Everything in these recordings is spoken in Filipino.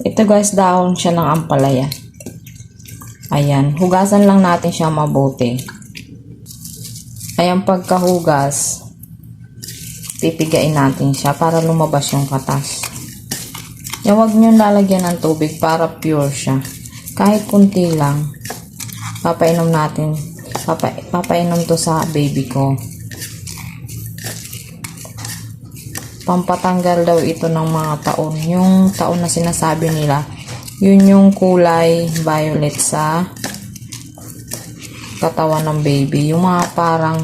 Ito guys, dahon siya ng ampalaya. Ayan, hugasan lang natin siya mabuti. Ayan, pagkahugas, pipigain natin siya para lumabas yung katas. Yan, huwag nyo lalagyan ng tubig para pure siya. Kahit kunti lang, papainom natin. Papa, papainom to sa baby ko. Pampatanggal daw ito ng mga taon. Yung taon na sinasabi nila, yun yung kulay violet sa katawan ng baby. Yung mga parang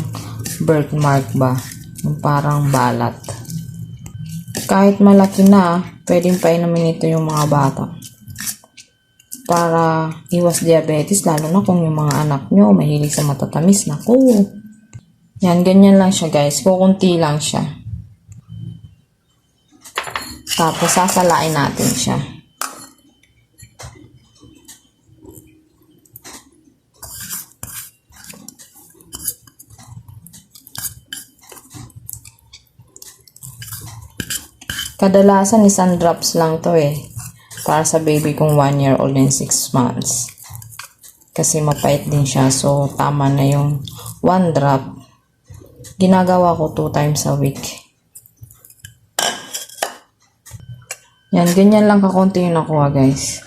birthmark ba? Yung parang balat. Kahit malaki na, pwedeng painumin ito yung mga bata. Para iwas diabetes, lalo na kung yung mga anak nyo mahilig sa matatamis. Naku! Yan, ganyan lang siya guys. Kukunti lang siya. Tapos sasalain natin siya. Kadalasan isang drops lang to eh. Para sa baby kong 1 year old and 6 months. Kasi mapait din siya. So, tama na yung 1 drop. Ginagawa ko 2 times a week. Yan, ganyan lang kakunti yung nakuha guys.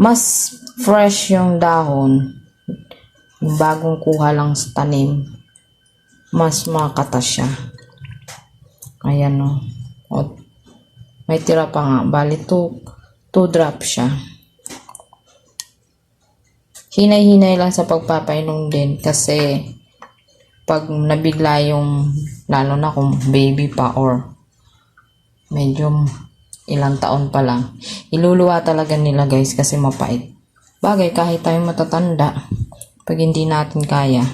Mas fresh yung dahon. Bagong kuha lang sa tanim. Mas makatas siya. Ayan o. O, may tira pa nga. Bali, 2 drop siya. Hinay-hinay lang sa pagpapainom din kasi pag nabigla yung lalo na kung baby pa or medyo ilang taon pa lang, iluluwa talaga nila guys kasi mapait. Bagay kahit tayo matatanda, pag hindi natin kaya,